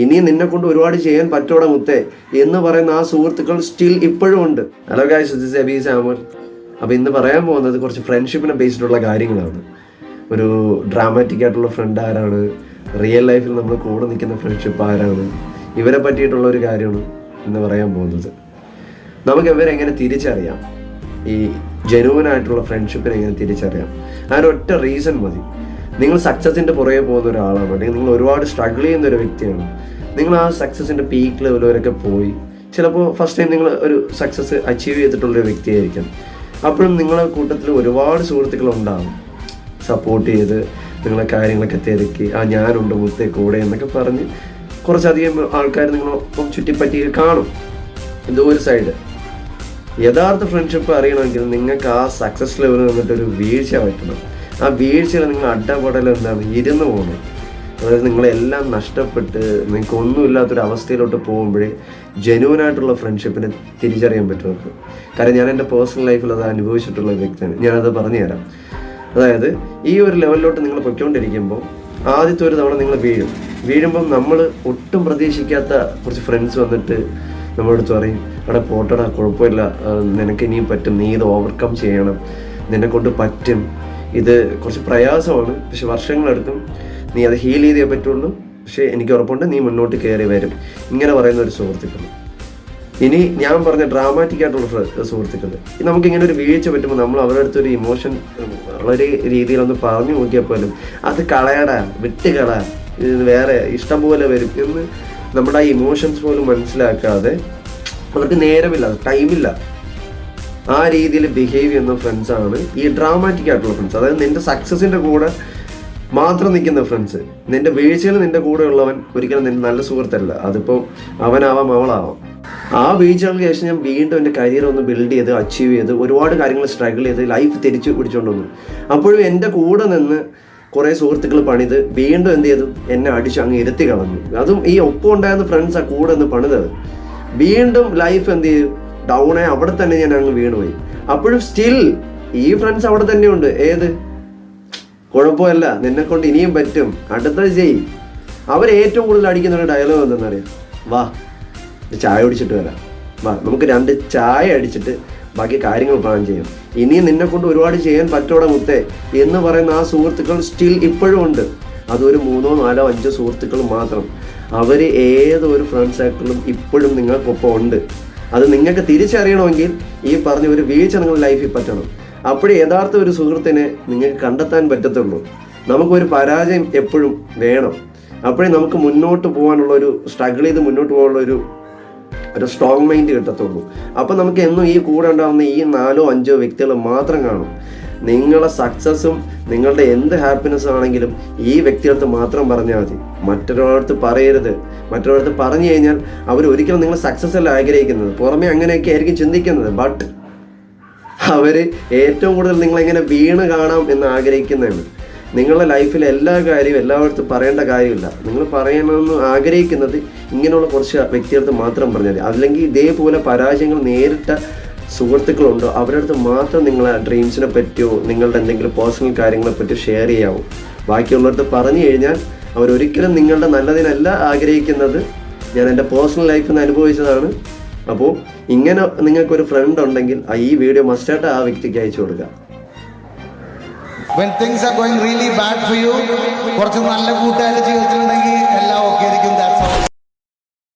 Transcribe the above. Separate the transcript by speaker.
Speaker 1: ഇനി നിന്നെ കൊണ്ട് ഒരുപാട് ചെയ്യാൻ പറ്റോടെ മുത്തേ എന്ന് പറയുന്ന ആ സുഹൃത്തുക്കൾ സ്റ്റിൽ ഇപ്പോഴും ഉണ്ട്. Hello guys this Abi Samar അപ്പോൾ ഇന്ന് പറയാൻ പോകുന്നത് കുറച്ച് ഫ്രണ്ട്ഷിപ്പിനെ ബേസ്ഡ് ഉള്ള കാര്യങ്ങളാണ്. ഒരു ഡ്രാമാറ്റിക് ആയിട്ടുള്ള ഫ്രണ്ട് ആരാണ്? റിയൽ ലൈഫിൽ നമ്മൾ കൂടെ നിൽക്കുന്ന ഫ്രണ്ട്ഷിപ്പ് ആരാണ്? ഇവരെ പറ്റിയിട്ടുള്ള ഒരു കാര്യമാണ് ഇന്ന് പറയാൻ പോകുന്നത്. നമുക്ക് ഇവരെ എങ്ങനെ തിരിച്ചറിയാം? ഈ ജനുവനായിട്ടുള്ള ഫ്രണ്ട്ഷിപ്പിനെ എങ്ങനെ തിരിച്ചറിയാം? ഒറ്റ റീസൺ മതി. നിങ്ങൾ സക്സസിന്റെ പുറകെ പോകുന്ന ഒരാളാണ്. അല്ലെങ്കിൽ നിങ്ങൾ ഒരുപാട് സ്ട്രഗിൾ ചെയ്യുന്ന ഒരു വ്യക്തിയാണ്. നിങ്ങൾ ആ സക്സസിന്റെ പീക്ക് ലെവൽ വരെയൊക്കെ പോയി. ചിലപ്പോൾ ഫസ്റ്റ് ടൈം നിങ്ങൾ ഒരു സക്സസ് അച്ചീവ് ചെയ്തിട്ടുള്ള ഒരു വ്യക്തിയായിരിക്കും. അപ്പോഴും നിങ്ങളുടെ കൂട്ടത്തിൽ ഒരുപാട് സുഹൃത്തുക്കൾ ഉണ്ടാകും സപ്പോർട്ട് ചെയ്ത് നിങ്ങളെ കാര്യങ്ങളൊക്കെ തിരക്കി ആ ഞാനുണ്ട് മുത്തേ കൂടെ എന്നൊക്കെ പറഞ്ഞ് കുറച്ചധികം ആൾക്കാർ നിങ്ങളൊപ്പം ചുറ്റിപ്പറ്റി കാണും. എന്തോ ഒരു സൈഡ് യഥാർത്ഥ ഫ്രണ്ട്ഷിപ്പ് അറിയണമെങ്കിൽ നിങ്ങൾക്ക് ആ സക്സസ് ലെവലിൽ നിന്നിട്ട് ഒരു വീഴ്ച പറ്റണം. ആ വീഴ്ചയിൽ നിങ്ങൾ അടപടൽ എന്താണ്? ഇരുന്ന് പോകുന്നത് അതായത് നിങ്ങളെല്ലാം നഷ്ടപ്പെട്ട് നിങ്ങൾക്ക് ഒന്നുമില്ലാത്തൊരു അവസ്ഥയിലോട്ട് പോകുമ്പോഴേ ജനുവൻ ആയിട്ടുള്ള ഫ്രണ്ട്ഷിപ്പിനെ തിരിച്ചറിയാൻ പറ്റും കാരണം ഞാൻ എന്റെ പേഴ്സണൽ ലൈഫിൽ അത് അനുഭവിച്ചിട്ടുള്ള വ്യക്തിയാണ്. ഞാനത് പറഞ്ഞു തരാം അതായത് ഈ ഒരു ലെവലിലോട്ട് നിങ്ങൾ പൊയ്ക്കൊണ്ടിരിക്കുമ്പോൾ ആദ്യത്തെ ഒരു തവണ നിങ്ങൾ വീഴും. വീഴുമ്പം നമ്മൾ ഒട്ടും പ്രതീക്ഷിക്കാത്ത കുറച്ച് ഫ്രണ്ട്സ് വന്നിട്ട് നമ്മുടെ അടുത്ത് പറയും അവിടെ പോട്ടടാ കുഴപ്പമില്ല. നിനക്ക് ഇനിയും പറ്റും. നീ ഇത് ഓവർകം ചെയ്യണം. നിന്നെ കൊണ്ട് പറ്റും. ഇത് കുറച്ച് പ്രയാസമാണ്. പക്ഷെ വർഷങ്ങളെടുക്കും നീ അത് ഹീൽ ചെയ്തേ പറ്റുള്ളൂ. പക്ഷേ എനിക്ക് ഉറപ്പുണ്ട് നീ മുന്നോട്ട് കയറി വരും. ഇങ്ങനെ പറയുന്ന ഒരു സുഹൃത്തുക്കൾ ഇനി ഞാൻ പറഞ്ഞ ഡ്രാമാറ്റിക് ആയിട്ടുള്ള സുഹൃത്തുക്കൾ നമുക്കിങ്ങനെ ഒരു വീഴ്ച പറ്റുമ്പോൾ നമ്മൾ അവരുടെ അടുത്ത് ഒരു ഇമോഷൻ വളരെ രീതിയിലൊന്ന് പറഞ്ഞു നോക്കിയാൽ പോലും അത് കളയടാ വിട്ട് കള ഇത് വേറെ ഇഷ്ടം പോലെ വരും എന്ന് നമ്മുടെ ആ ഇമോഷൻസ് പോലും മനസ്സിലാക്കാതെ അവർക്ക് നേരമില്ല ടൈമില്ല ആ രീതിയിൽ ബിഹേവ് ചെയ്യുന്ന ഫ്രണ്ട്സാണ് ഈ ഡ്രാമാറ്റിക് ആയിട്ടുള്ള ഫ്രണ്ട്സ് അതായത് നിന്റെ സക്സസിന്റെ കൂടെ മാത്രം നിൽക്കുന്ന ഫ്രണ്ട്സ് നിന്റെ വീഴ്ചയിൽ നിന്റെ കൂടെ ഉള്ളവൻ ഒരിക്കലും നിന്റെ നല്ല സുഹൃത്തല്ല. അതിപ്പോൾ അവനാവാം അവളാവാം. ആ വീഴ്ചകൾക്ക് ശേഷം ഞാൻ വീണ്ടും എന്റെ കരിയർ ഒന്ന് ബിൽഡ് ചെയ്ത് അച്ചീവ് ചെയ്ത് ഒരുപാട് കാര്യങ്ങൾ സ്ട്രഗിൾ ചെയ്ത് ലൈഫ് തിരിച്ചു പിടിച്ചുകൊണ്ട് വന്നു. അപ്പോഴും എന്റെ കൂടെ നിന്ന് കുറേ സുഹൃത്തുക്കൾ പണിത് വീണ്ടും എന്ത് ചെയ്തു? എന്നെ അടിച്ചു അങ്ങ് ഇരുത്തി കളഞ്ഞു. അതും ഈ ഒപ്പം ഉണ്ടായിരുന്ന ഫ്രണ്ട്സാണ് കൂടെ നിന്ന് പണിതത്. വീണ്ടും ലൈഫ് എന്ത് ചെയ്തു? ഡൗൺ ആയി അവിടെ തന്നെ ഞാൻ അങ്ങ് വീണുപോയി. അപ്പോഴും സ്റ്റിൽ ഈ ഫ്രണ്ട്സ് അവിടെ തന്നെയുണ്ട്. ഏത്? കുഴപ്പമില്ല. നിന്നെ കൊണ്ട് ഇനിയും പറ്റും. അടുത്ത ചെയ് അവർ ഏറ്റവും കൂടുതൽ അടിക്കുന്ന ഒരു ഡയലോഗ് എന്തെന്നറിയാം വാ ചായ കുടിച്ചിട്ട് വരാം. വാ നമുക്ക് രണ്ട് ചായ അടിച്ചിട്ട് ബാക്കി കാര്യങ്ങൾ പ്ലാൻ ചെയ്യാം. ഇനിയും നിന്നെ കൊണ്ട് ഒരുപാട് ചെയ്യാൻ പറ്റോടെ മുത്തേ എന്ന് പറയുന്ന ആ സുഹൃത്തുക്കൾ സ്റ്റിൽ ഇപ്പോഴും ഉണ്ട്. അതൊരു മൂന്നോ നാലോ അഞ്ചോ സുഹൃത്തുക്കൾ മാത്രം. അവർ ഏതൊരു ഫ്രണ്ട് സർക്കിളും ഇപ്പോഴും നിങ്ങൾക്കൊപ്പം ഉണ്ട്. അത് നിങ്ങൾക്ക് തിരിച്ചറിയണമെങ്കിൽ ഈ പറഞ്ഞ ഒരു വീഴ്ച നിങ്ങളുടെ ലൈഫിൽ പറ്റണം. അപ്പോഴേ യഥാർത്ഥ ഒരു സുഹൃത്തിനെ നിങ്ങൾക്ക് കണ്ടെത്താൻ പറ്റത്തുള്ളൂ. നമുക്കൊരു പരാജയം എപ്പോഴും വേണം. അപ്പോഴേ നമുക്ക് മുന്നോട്ട് പോകാനുള്ള ഒരു സ്ട്രഗിൾ ചെയ്ത് മുന്നോട്ട് പോകാനുള്ള ഒരു ഒരു സ്ട്രോങ് മൈൻഡ് കിട്ടത്തുള്ളൂ. അപ്പം നമുക്ക് എന്നും ഈ കൂടെ ഉണ്ടാകുന്ന ഈ നാലോ അഞ്ചോ വ്യക്തികൾ മാത്രം കാണും. നിങ്ങളെ സക്സസ്സും നിങ്ങളുടെ എന്ത് ഹാപ്പിനെസ് ആണെങ്കിലും ഈ വ്യക്തികളടുത്ത് മാത്രം പറഞ്ഞാൽ മതി. മറ്റൊരാളടുത്ത് പറയരുത്. മറ്റൊരാളടുത്ത് പറഞ്ഞു കഴിഞ്ഞാൽ അവർ ഒരിക്കലും നിങ്ങൾ സക്സസ് അല്ല ആഗ്രഹിക്കുന്നത്. പുറമെ അങ്ങനെയൊക്കെ ആയിരിക്കും ചിന്തിക്കുന്നത്. ബട്ട് അവർ ഏറ്റവും കൂടുതൽ നിങ്ങളെങ്ങനെ വീണ് കാണാം എന്ന് ആഗ്രഹിക്കുന്നതാണ്. നിങ്ങളുടെ ലൈഫിൽ എല്ലാ കാര്യവും എല്ലായിടത്തും പറയേണ്ട കാര്യമില്ല. നിങ്ങൾ പറയണമെന്ന് ആഗ്രഹിക്കുന്നത് ഇങ്ങനെയുള്ള കുറച്ച് വ്യക്തികൾക്ക് മാത്രം പറഞ്ഞാൽ അല്ലെങ്കിൽ ഇതേപോലെ പരാജയങ്ങൾ നേരിട്ട സുഹൃത്തുക്കളുണ്ടോ അവരുടെ അടുത്ത് മാത്രം നിങ്ങളെ ഡ്രീംസിനെ പറ്റിയോ നിങ്ങളുടെ എന്തെങ്കിലും പേഴ്സണൽ കാര്യങ്ങളെ പറ്റിയോ ഷെയർ ചെയ്യാവൂ. ബാക്കിയുള്ളവർക്ക് പറഞ്ഞു കഴിഞ്ഞാൽ അവരൊരിക്കലും നിങ്ങളുടെ നല്ലതിനല്ല ആഗ്രഹിക്കുന്നത്. ഞാൻ എന്റെ പേഴ്സണൽ ലൈഫിൽ നിന്ന് അനുഭവിച്ചതാണ്. അപ്പോൾ ഇങ്ങനെ നിങ്ങൾക്കൊരു ഫ്രണ്ട് ഉണ്ടെങ്കിൽ ഈ വീഡിയോ മസ്റ്റായിട്ട് ആ വ്യക്തിക്ക് അയച്ചു കൊടുക്കുക.
Speaker 2: When things are going really bad for you, കുറച്ച് നല്ല കൂട്ടുകാർ ജീവിച്ചിട്ടുണ്ടെങ്കിൽ എല്ലാം ഓക്കെ ആയിരിക്കും ദാറ്റ്സ്